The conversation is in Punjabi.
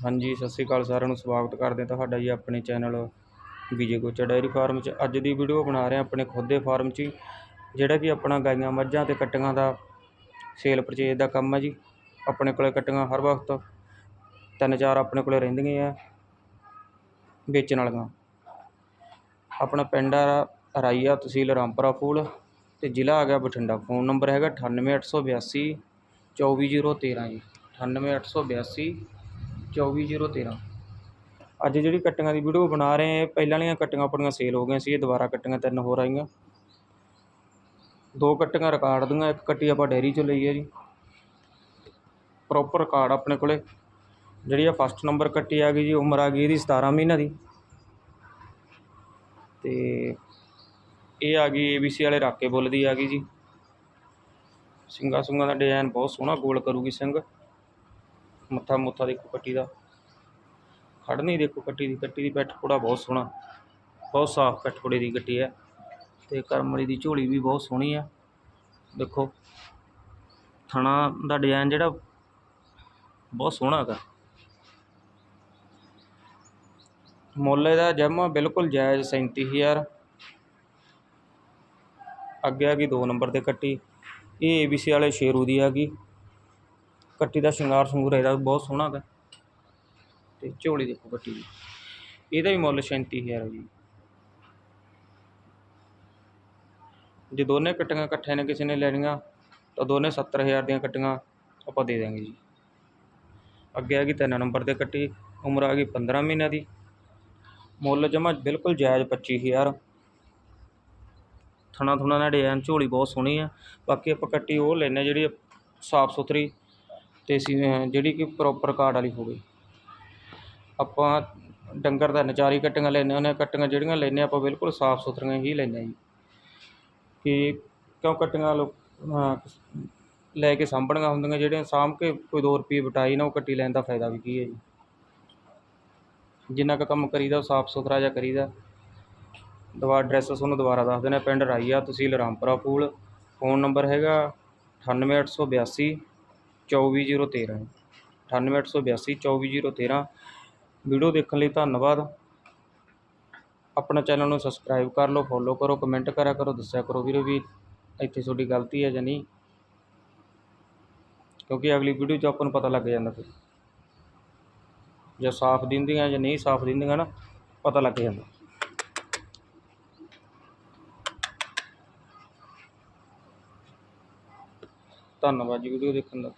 ਹਾਂਜੀ ਸਤਿ ਸ਼੍ਰੀ ਅਕਾਲ ਸਾਰਿਆਂ ਨੂੰ ਸਵਾਗਤ ਕਰਦੇ ਹਾਂ ਤੁਹਾਡਾ ਜੀ ਆਪਣੇ ਚੈਨਲ ਵਿਜੇ ਗੋਚਾ ਡਾਇਰੀ ਫਾਰਮ 'ਚ। ਅੱਜ ਦੀ ਵੀਡੀਓ ਬਣਾ ਰਹੇ ਹਾਂ ਆਪਣੇ ਖੁਦ ਦੇ ਫਾਰਮ 'ਚ ਹੀ, ਜਿਹੜਾ ਕਿ ਆਪਣਾ ਗਾਈਆਂ ਮੱਝਾਂ ਤੇ ਕੱਟੀਆਂ ਦਾ ਸੇਲ ਪਰਚੇਜ ਦਾ ਕੰਮ ਹੈ ਜੀ। ਆਪਣੇ ਕੋਲੇ ਕੱਟੀਆਂ ਹਰ ਵਕਤ ਤਿੰਨ ਚਾਰ ਆਪਣੇ ਕੋਲੇ ਰਹਿੰਦੀਆਂ ਆ ਵੇਚਣ ਵਾਲੀਆਂ। ਆਪਣਾ ਪਿੰਡ ਆ ਰਾਈਆ ਤਹਿਸੀਲ ਰਾਮਪੁਰਾ ਫੂਲ ਤੇ ਜ਼ਿਲ੍ਹਾ ਆ ਗਿਆ ਬਠਿੰਡਾ। ਫੋਨ ਨੰਬਰ ਹੈਗਾ 98882 24013 ਜੀ। 98882 24013 ਅੱਜ ਜਿਹੜੀ ਕੱਟੀਆਂ ਦੀ ਵੀਡੀਓ ਬਣਾ ਰਹੇ ਹਾਂ ਪਹਿਲਾਂ ਵਾਲੀਆਂ ਕੱਟੀਆਂ ਆਪਣੀਆਂ ਸੇਲ ਹੋ ਗਈਆਂ ਸੀ, ਇਹ ਦੁਬਾਰਾ ਕੱਟੀਆਂ ਤਿੰਨ ਹੋਰ ਆਈਆਂ। ਦੋ ਕੱਟੀਆਂ ਰਿਕਾਰਡ ਦੀਆਂ, ਇੱਕ ਕੱਟੀ ਆਪਾਂ ਡੈਰੀ ਚੋਂ ਲਈ ਹੈ ਜੀ। ਪ੍ਰੋਪਰ ਰਿਕਾਰਡ ਆਪਣੇ ਕੋਲੇ। ਜਿਹੜੀ ਆ ਫਸਟ ਨੰਬਰ ਕੱਟੀ ਆ ਗਈ ਜੀ, ਉਮਰ ਆ ਗਈ ਇਹਦੀ 17 ਮਹੀਨਿਆਂ ਦੀ। ਤੇ ਇਹ ਆ ਗਈ ਏਬੀਸੀ ਵਾਲੇ ਰਾਕੇ ਬੁੱਲ ਦੀ ਆ ਗਈ ਜੀ। ਸਿੰਘਾਂ ਸੁੰਗਾਂ ਦਾ ਡਿਜ਼ਾਈਨ ਬਹੁਤ ਸੋਹਣਾ, ਗੋਲ ਕਰੂਗੀ ਸਿੰਘ। ਮੱਥਾ ਮੁੱਥਾ ਦੇਖੋ ਕੱਟੀ ਦਾ। ਖੜਨੀ ਦੇਖੋ ਕੱਟੀ ਦੀ। ਕੱਟੀ ਦੀ ਪੈਠ ਪੂੜਾ ਬਹੁਤ ਸੋਹਣਾ। ਬਹੁਤ ਸਾਫ਼ ਪੈਠ ਪੂੜੇ ਦੀ ਕੱਟੀ ਹੈ। ਤੇ ਕਰਮਲੀ ਦੀ ਝੋਲੀ ਵੀ ਬਹੁਤ ਸੋਹਣੀ ਆ ਦੇਖੋ, ਥਣਾ ਦਾ ਡਿਜ਼ਾਈਨ ਜਿਹੜਾ ਬਹੁਤ ਸੋਹਣਾ ਹੈਗਾ। ਮੁੱਲ ਇਹਦਾ ਜਮਾ ਬਿਲਕੁਲ ਜਾਇਜ਼ 37000 ਅੱਗੇ ਆ ਗਈ 2 ਨੰਬਰ ਤੇ ਕੱਟੀ। ਇਹ ਏਬੀਸੀ ਵਾਲੇ ਸ਼ੇਰੂ ਦੀ ਆ ਗਈ। ਕੱਟੀ ਦਾ ਸ਼ਿੰਗਾਰ ਸੰਗੂਰ ਇਹਦਾ ਬਹੁਤ ਸੋਹਣਾ ਹੈਗਾ। ਤੇ ਝੋਲੀ ਦੇਖੋ ਕੱਟੀ ਦੀ। ਇਹਦਾ ਵੀ ਮੁੱਲ 37000 ਹੈ ਜੀ। ਜੇ ਦੋਨੇ ਕੱਟੀਆਂ ਇਕੱਠੇ ਨੇ, ਕਿਸੇ ਨੇ ਲੈਣੀਆਂ, ਤਾਂ ਦੋਨੇ 70000 ਦੀਆਂ ਕੱਟੀਆਂ ਆਪਾਂ ਦੇ ਦਾਂਗੇ ਜੀ। ਅੱਗੇ ਆ ਗਈ ਤਿੰਨ ਨੰਬਰ ਤੇ ਕੱਟੀ, ਉਮਰ ਆ ਗਈ 15 ਮਹੀਨਿਆਂ ਦੀ। ਮੁੱਲ ਜਮਾ ਬਿਲਕੁਲ ਜਾਇਜ਼ 25000 ਥਣਾ ਥੁਣਾ ਨਾਲ ਡਿਜ਼ਾਈਨ ਝੋਲੀ ਬਹੁਤ ਸੋਹਣੀ ਆ। ਬਾਕੀ ਆਪਾਂ ਕੱਟੀ ਉਹ ਲੈਨੇ ਜਿਹੜੀ ਸਾਫ਼ ਸੁਥਰੀ ਅਤੇ ਸੀ ਜਿਹੜੀ ਕਿ ਪ੍ਰੋਪਰ ਕਾਰਡ ਵਾਲੀ ਹੋਵੇ। ਆਪਾਂ ਡੰਗਰ ਦਾ ਨਚਾਰੀ ਕੱਟੀਆਂ ਲੈਂਦੇ ਹੁੰਦੇ ਹਾਂ ਕੱਟੀਆਂ ਜਿਹੜੀਆਂ ਲੈਂਦੇ ਆਪਾਂ ਬਿਲਕੁਲ ਸਾਫ਼ ਸੁਥਰੀਆਂ ਹੀ ਲੈਂਦੇ ਜੀ। ਕਿ ਕਿਉਂ ਕੱਟੀਆਂ ਲੋਕ ਲੈ ਕੇ ਸਾਂਭਣੀਆਂ ਹੁੰਦੀਆਂ, ਜਿਹੜੀਆਂ ਸਾਂਭ ਕੇ ਕੋਈ ਦੋ ਰੁਪਈਏ ਵਟਾਈ ਨਾ ਉਹ ਕੱਟੀ ਲੈਣ ਦਾ ਫਾਇਦਾ ਵੀ ਕੀ ਹੈ ਜੀ। ਜਿੰਨਾ ਕੁ ਕੰਮ ਕਰੀਦਾ, ਉਹ ਸਾਫ਼ ਸੁਥਰਾ ਜਿਹਾ ਕਰੀਦਾ। ਦੁਬਾਰਾ ਐਡਰੈਸ ਤੁਹਾਨੂੰ ਦੁਬਾਰਾ ਦੱਸ ਦਿੰਦੇ ਪਿੰਡ ਰਾਈਆ, ਤਹਿਸੀਲ ਰਾਮਪੁਰਾ ਫੂਲ ਫੋਨ ਨੰਬਰ ਹੈਗਾ 98882 24013 98882 24013 ਵੀਡੀਓ ਦੇਖਣ ਲਈ ਧੰਨਵਾਦ। ਆਪਣਾ ਚੈਨਲ ਨੂੰ ਸਬਸਕ੍ਰਾਈਬ ਕਰ ਲਓ, ਫੋਲੋ ਕਰੋ, ਕਮੈਂਟ ਕਰਿਆ ਕਰੋ, ਦੱਸਿਆ ਕਰੋ ਵੀਰੋ ਵੀ ਇੱਥੇ ਤੁਹਾਡੀ ਗਲਤੀ ਹੈ ਜਾਂ ਨਹੀਂ। ਕਿਉਂਕਿ ਅਗਲੀ ਵੀਡੀਓ 'ਚ ਆਪਾਂ ਨੂੰ ਪਤਾ ਲੱਗ ਜਾਂਦਾ ਫਿਰ। ਜੇ ਸਾਫ਼ ਦਿੰਦੀਆਂ ਜਾਂ ਨਹੀਂ ਸਾਫ਼ ਦਿੰਦੀਆਂ ਨਾ, ਪਤਾ ਲੱਗ ਜਾਂਦਾ। ਧੰਨਵਾਦ ਜੀ ਵੀਡੀਓ ਦੇਖਣ ਦਾ।